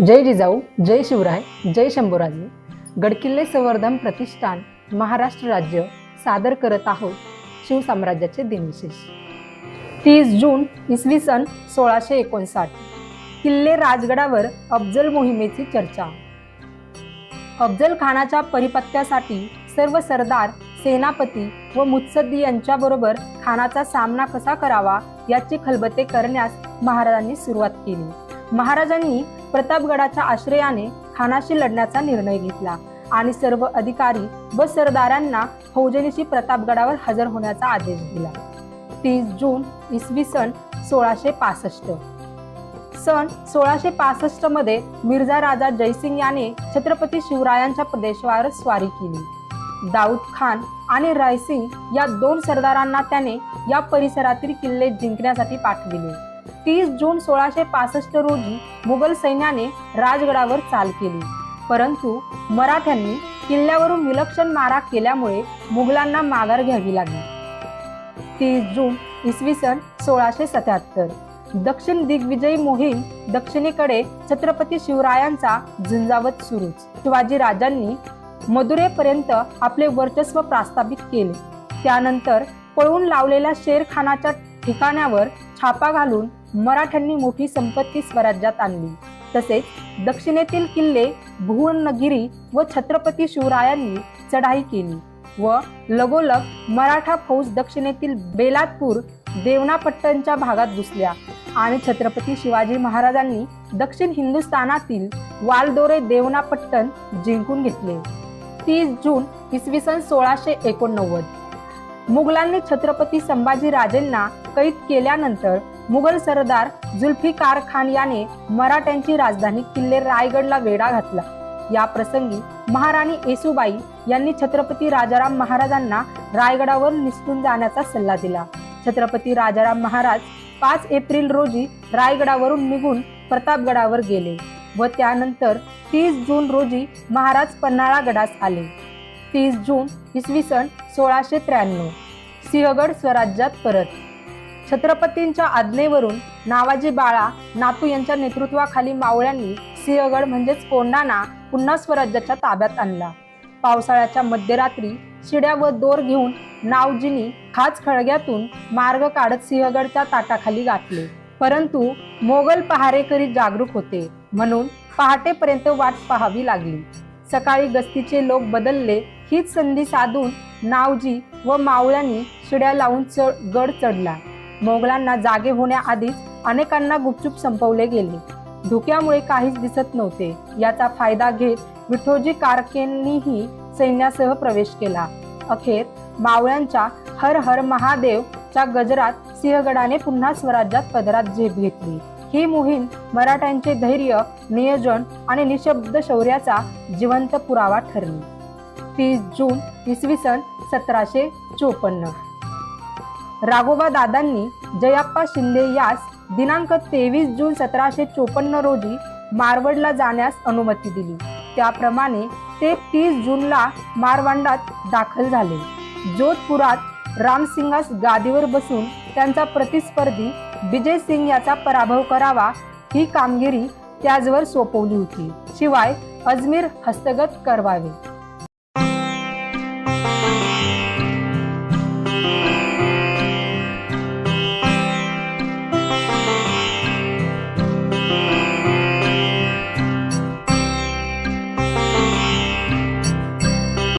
जय जिजाऊ जय शिवराय जय शंभूराजे. गडकिल्ले संवर्धन प्रतिष्ठान महाराष्ट्र राज्य सादर करत आहोत शिवसाम्राज्याचे दिनविशेष. तीस जून इसवी सन सोळाशे एकोणसाठ. किल्ले राजगडावर अफजल मोहिमेची चर्चा. अफजल खानाच्या परिपत्यासाठी सर्व सरदार सेनापती व मुत्सद्दी यांच्याबरोबर खानाचा सामना कसा करावा याची खलबते करण्यास महाराजांनी सुरुवात केली. महाराजांनी प्रतापगडाच्या आश्रयाने खानाशी लढण्याचा निर्णय घेतला आणि सर्व अधिकारी व सरदारांना फौजनीशी प्रतापगडावर हजर होण्याचा आदेश दिला. तीस जून इसवी सन सोळाशे पासष्ट. सन सोळाशे पासष्टमध्ये मिर्झा राजा जयसिंग याने छत्रपती शिवरायांच्या प्रदेशावर स्वारी केली. दाऊद खान आणि रायसिंग या दोन सरदारांना त्याने या परिसरातील किल्ले जिंकण्यासाठी पाठविले. तीस जून सोळाशे पासष्ट रोजी मुघल सैन्याने राजगडावर चाल केली. परंतु मराठ्यांनी किल्ल्यावरून विलक्षण मारा केल्यामुळे मुघलांना माघार घ्यावी लागली. तीस जून इसवी सन सोळाशे सत्याहत्तर. दक्षिण दिग्विजयी मोहीम दक्षिणेकडे छत्रपती शिवरायांचा झुंजावत सुरूच. शिवाजी राजांनी मदुरेपर्यंत आपले वर्चस्व प्रस्थापित केले. त्यानंतर पळून लावलेल्या शेरखानाच्या ठिकाण्यावर ठिकाणावर छापा घालून मराठ्यांनी मोठी संपत्ती स्वराज्यात आणली. तसेच दक्षिणेतील किल्ले भुवनगिरी व छत्रपती शिवरायांनी चढाई केली व लगोलग मराठा फौज दक्षिणेतील बेलातपूर देवनापट्टणच्या भागात घुसल्या आणि छत्रपती शिवाजी महाराजांनी दक्षिण हिंदुस्थानातील वालदोरे देवनापट्टण जिंकून घेतले. तीस जून इसवी सन सोळाशे एकोणनव्वद. मुघलांनी छत्रपती संभाजी राजेंना कैद केल्यानंतर मुघल सरदार जुल्फिकार खान याने मराठ्यांची राजधानी किल्ले रायगडला वेढा घातला. या प्रसंगी महाराणी येसुबाई यांनी छत्रपती राजाराम महाराजांना रायगडावर निसटून जाण्याचा सल्ला दिला. छत्रपती राजाराम महाराज पाच एप्रिल रोजी रायगडावरून निघून प्रतापगडावर गेले व त्यानंतर तीस जून रोजी महाराज पन्हाळा गडास आले. तीस जून इसवी सन सोळाशे त्र्याण्णव. सिंहगड स्वराज्यात परत. छत्रपतींच्या आज्ञेवरून नावाजी बाळा नातू यांच्या नेतृत्वाखाली मावळ्यांनी सिंहगड म्हणजेच कोंढाणा पुन्हा स्वराज्याच्या ताब्यात आणला. पावसाळ्याच्या मध्यरात्री शिड्या व दोर घेऊन नावजीनी खाच खळग्यातून मार्ग काढत सिंहगडच्या ताटाखाली गाठले. परंतु मोगल पहारेकरी जागरूक होते. म्हणून पहाटेपर्यंत वाट पाहावी लागली. सकाळी गस्तीचे लोक बदलले. हीच संधी साधून नावजी व मावळ्यांनी शिड्या लावून चढ गड चढला. मोगलांना जागे होण्याआधीच अनेकांना गुपचूप संपवले गेले. धुक्यामुळे काहीच दिसत नव्हते. याचा फायदा घेत विठोजी कारकेंनीही सैन्यासह प्रवेश केला. अखेर मावळ्यांच्या हर हर महादेव च्या गजरात सिंहगडाने पुन्हा स्वराज्यात पदरात झेप घेतली. ही मोहीम मराठ्यांचे धैर्य नियोजन आणि निशब्द शौर्याचा जिवंत पुरावा ठरली. तीस जून इसवी सन सतराशे चोपन्न. राघोबा दादांनी जयाप्पा शिंदे यास दिनांक तेवीस जून सतराशे चोपन्न रोजी मारवडला जाण्यास अनुमती दिली. त्याप्रमाणे ते तीस जूनला मारवांडात दाखल झाले. जोधपुरात रामसिंगास गादीवर बसून त्यांचा प्रतिस्पर्धी विजय सिंग याचा पराभव करावा ही कामगिरी त्याचवर सोपवली होती. शिवाय अजमेर हस्तगत करवावे.